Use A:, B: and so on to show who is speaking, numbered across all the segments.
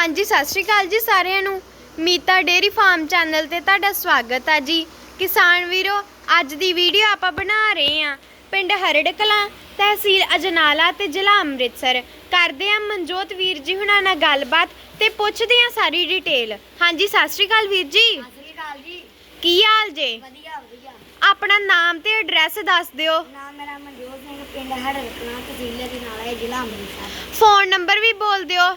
A: ਹਾਂਜੀ ਸਤਿ ਸ਼੍ਰੀ ਅਕਾਲ ਜੀ ਸਾਰਿਆਂ ਨੂੰ। ਮੀਤਾ ਡੇਰੀ ਫਾਰਮ ਚੈਨਲ ਤੇ ਤੁਹਾਡਾ ਸਵਾਗਤ ਹੈ ਜੀ। ਕਿਸਾਨ ਵੀਰੋ ਅੱਜ ਦੀ ਵੀਡੀਓ ਆਪਾਂ ਬਣਾ ਰਹੇ ਹਾਂ। ਪਿੰਡ ਹਰੜ ਕਲਾਂ ਤਹਿਸੀਲ ਅਜਨਾਲਾ ਤੇ ਜ਼ਿਲ੍ਹਾ ਅੰਮ੍ਰਿਤਸਰ। ਕਰਦੇ ਹਾਂ ਮਨਜੋਤ ਵੀਰ ਜੀ ਹੁਣਾਂ ਨਾਲ ਗੱਲਬਾਤ ਤੇ ਪੁੱਛਦੇ ਹਾਂ ਸਾਰੀ ਡਿਟੇਲ। ਹਾਂਜੀ ਸਤਿ ਸ਼੍ਰੀ ਅਕਾਲ ਵੀਰ ਜੀ।
B: ਸਤਿ ਸ੍ਰੀ ਅਕਾਲ ਜੀ।
A: ਕੀ ਹਾਲ ਜੇ?
B: ਵਧੀਆ ਵਧੀਆ।
A: ਆਪਣਾ ਨਾਮ ਤੇ ਐਡਰੈਸ ਦੱਸ ਦਿਓ।
B: ਨਾਮ ਮੇਰਾ ਮਨਜੋਤ ਸਿੰਘ ਪਿੰਡ ਹੜ ਰਕਣਾ ਤਹਿਸੀਲ ਦੇ ਨਾਲ ਹੈ ਜ਼ਿਲ੍ਹਾ ਅੰਮ੍ਰਿਤਸਰ।
A: ਫੋਨ ਨੰਬਰ ਵੀ ਬੋਲ ਦਿਓ।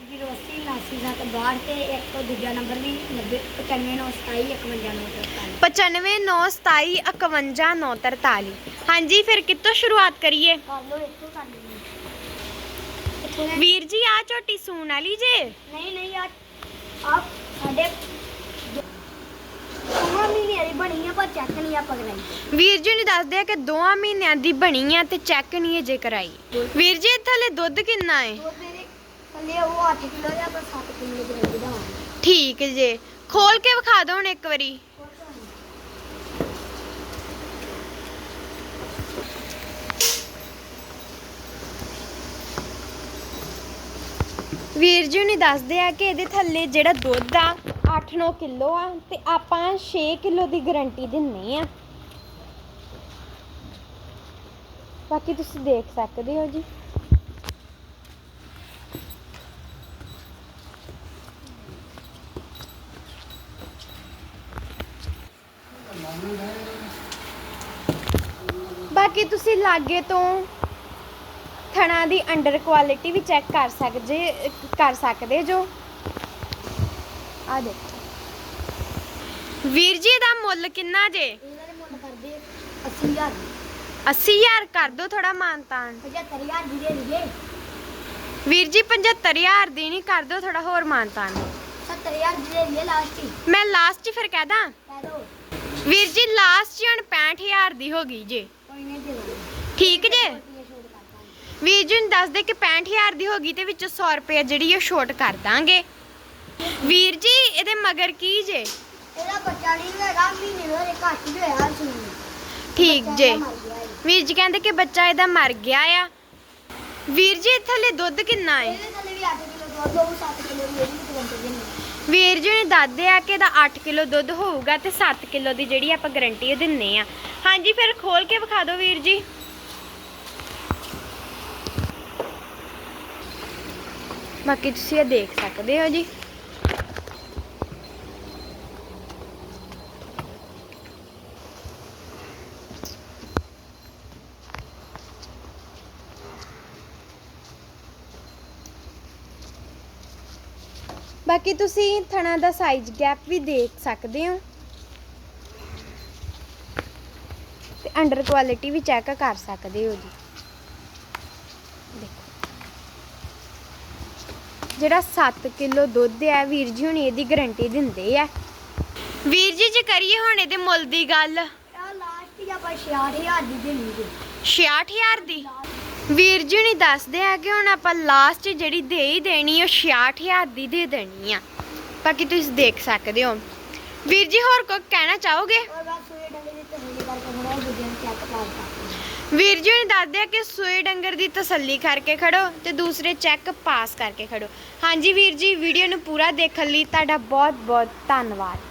B: ਫੋਨ ਨੰਬਰ 7508 7962 ਤੇ ਇੱਕ ਦੂਜਾ ਨੰਬਰ ਵੀ 90 9597
A: 9597215943 ਹਾਂਜੀ ਫਿਰ ਕਿੱਥੋਂ ਸ਼ੁਰੂਆਤ ਕਰੀਏ?
B: ਕਰ ਲਓ ਇੱਥੋਂ ਕਰ ਲਓ
A: ਵੀਰ ਜੀ ਆ ਝੋਟੀ ਸੂਣ ਵਾਲੀ ਜੇ?
B: ਨਹੀਂ ਨਹੀਂ ਆ ਆਪ ਸਾਡੇ ਉਹਨਾਂ ਮਹੀਨੇ ਵਾਲੀ ਬਣੀ ਆ ਪਰ ਚੈੱਕ ਨਹੀਂ ਆਪਾਂ ਕਰਾਈ।
A: ਵੀਰ ਜੀ ਨੇ ਦੱਸਦੇ ਆ ਕਿ ਦੋਆਂ ਮਹੀਨਿਆਂ ਦੀ ਬਣੀ ਆ ਤੇ ਚੈੱਕ ਨਹੀਂ ਅਜੇ ਕਰਾਈ। ਵੀਰ ਜੀ ਇਹ ਥੱਲੇ ਦੁੱਧ ਕਿੰਨਾ ਹੈ
B: ਦੋ ਥੱਲੇ ਉਹ 8 ਕਿਲੋ ਦਾ ਪਰ 7 ਕਿਲੋ ਦੀ ਰਹੀ ਦਾ
A: ਠੀਕ ਜੇ। ਖੋਲ ਕੇ ਵਿਖਾ ਦਿਓ ਹੁਣ ਇੱਕ ਵਾਰੀ। ਵੀਰ ਜੀ ਨੇ ਦੱਸਦੇ ਆ ਕਿ ਇਹਦੇ ਥੱਲੇ ਜਿਹੜਾ ਦੁੱਧ ਆ 8-9 ਕਿਲੋ ਆ, ਤੇ ਆਪਾਂ 6 ਕਿਲੋ ਦੀ ਗਾਰੰਟੀ ਦਿੰਨੇ ਆ। ਬਾਕੀ ਤੁਸੀਂ ਦੇਖ ਸਕਦੇ ਹੋ ਜੀ। ਬਾਕੀ ਤੁਸੀਂ ਲਾਗੇ ਤੋਂ ਥਣਾ ਦੀ ਅੰਡਰ ਕੁਆਲਿਟੀ ਵੀ ਚੈੱਕ ਕਰ ਸਕਦੇ ਕਰ ਸਕਦੇ ਜੋ। ਆ ਦੇਖੋ। ਵੀਰ ਜੀ ਦਾ ਮੁੱਲ ਕਿੰਨਾ ਜੇ?
B: ਇਹਨਾਂ ਦੇ ਮੁੱਲ ਕਰਦੇ 80000
A: 80000 ਕਰ ਦਿਓ ਥੋੜਾ ਮਾਨਤਾਨ।
B: 75000 ਦੀ ਦੇ ਲਈਏ
A: ਵੀਰ ਜੀ 75000 ਦੀ ਨਹੀਂ ਕਰ ਦਿਓ ਥੋੜਾ ਹੋਰ ਮਾਨਤਾਨ।
B: 70000 ਦੀ ਦੇ ਲਈਏ ਲਾਸਟ ਹੀ।
A: ਮੈਂ ਲਾਸਟ 'ਚ ਫਿਰ ਕਹਿ ਦਾਂ?
B: ਕਹਿ ਦੋ।
A: ਵੀਰ ਜੀ ਲਾਸਟ ਹੁਣ 65000 ਦੀ ਹੋ ਗਈ ਜੇ। ਠੀਕ ਜੇ?
B: ਰੁਪਈਏ ਛੋੜ ਕਰ ਦਾਂਗੇ।
A: ਵੀਰ ਜੀ ਨੂੰ ਦੱਸ ਦੇ ਕਿ 65000 ਦੀ ਹੋ ਗਈ ਤੇ ਵਿੱਚ 100 ਰੁਪਏ ਜਿਹੜੀ ਉਹ ਛੋਟ ਕਰ ਦਾਂਗੇ। ਵੀਰ ਜੀ ਇਹਦੇ ਮਗਰ ਕੀ ਜੇ?
B: ਇਹਦਾ ਬੱਚਾ ਨਹੀਂ ਹੈਗਾ ਮਹੀਨੇ ਦਾ ਇਹ ਘੱਟ ਹੀ ਹੋਇਆ ਸੀ
A: ਠੀਕ ਜੇ। ਵੀਰ ਜੀ ਕਹਿੰਦੇ ਕਿ ਬੱਚਾ ਇਹਦਾ ਮਰ ਗਿਆ ਆ। ਵੀਰ ਜੀ ਥੱਲੇ ਦੁੱਧ ਕਿੰਨਾ ਹੈ
B: ਇਹਦੇ ਥੱਲੇ ਵੀ 8 ਕਿਲੋ ਦੁੱਧ ਹੋਊ 7 ਕਿਲੋ ਦੀ ਇਹਦੀ ਵੀ ਗਰੰਟੀ ਦਿੰਦੇ
A: ਵੀਰ ਜੀ ਨੇ ਦੱਸਦੇ ਆ ਕਿ ਇਹਦਾ 8 ਕਿਲੋ ਦੁੱਧ ਹੋਊਗਾ ਤੇ 7 ਕਿਲੋ ਦੀ ਜਿਹੜੀ ਆਪਾਂ ਗਾਰੰਟੀ ਦਿੰਨੇ ਆ। ਹਾਂਜੀ, ਫਿਰ ਖੋਲ ਕੇ ਵਿਖਾ ਦਿਓ ਵੀਰ ਜੀ। ਬਾਕੀ ਤੁਸੀਂ ਇਹ ਦੇਖ ਸਕਦੇ ਹੋ ਜੀ। ਬਾਕੀ ਤੁਸੀਂ ਥਣਾ ਦਾ ਸਾਈਜ਼ ਗੈਪ ਵੀ ਦੇਖ ਸਕਦੇ ਹੋ। ਅੰਡਰ ਕੁਆਲਿਟੀ ਵੀ ਚੈੱਕ ਕਰ ਸਕਦੇ ਹੋ ਜੀ। ਦੇਖੋ। ਜਿਹੜਾ 7 ਕਿਲੋ ਦੁੱਧ ਹੈ ਵੀਰ ਜੀ ਹੁਣ ਇਹਦੀ ਗਾਰੰਟੀ ਦਿੰਦੇ ਆ। ਵੀਰ ਜੀ ਜੇ ਕਰੀਏ ਹੁਣ ਇਹਦੇ ਮੁੱਲ ਦੀ ਗੱਲ।
B: ਆ ਲਾਸਟ ਹੀ ਆਪਾਂ 66000 ਦੀ ਦੇਣੀ ਜੀ
A: 66000 ਦੀ? ਵੀਰ ਜੀ ਨਹੀਂ ਦੱਸਦੇ ਆ ਕਿ ਹੁਣ ਆਪਾਂ ਲਾਸਟ ਜਿਹੜੀ ਦੇ ਹੀ ਦੇਣੀ ਉਹ 66000 ਦੀ ਦੇ ਦੇਣੀ ਆ। ਬਾਕੀ ਤੁਸੀਂ ਦੇਖ ਸਕਦੇ ਹੋ। ਵੀਰ ਜੀ, ਹੋਰ ਕੋਈ ਕਹਿਣਾ ਚਾਹੋਗੇ?
B: ਔਰ ਬਸ ਸੂਏ ਡੰਡੇ ਦੀ ਤਸੱਲੀ ਕਰਕੇ ਥੋੜਾ ਦੂਜੇ ਨੂੰ ਚੈੱਕ ਕਰ
A: ਵੀਰ ਜੀ ਨੇ ਦੱਸਦੇ ਆ ਕਿ ਸੂਏ ਡੰਗਰ ਦੀ ਤਸੱਲੀ ਕਰਕੇ ਖੜੋ ਤੇ ਦੂਸਰੇ ਚੈੱਕ ਪਾਸ ਕਰਕੇ ਖੜੋ। ਹਾਂਜੀ ਵੀਰ ਜੀ, ਵੀਡੀਓ ਨੂੰ ਪੂਰਾ ਦੇਖਣ ਲਈ ਤੁਹਾਡਾ ਬਹੁਤ ਬਹੁਤ ਧੰਨਵਾਦ।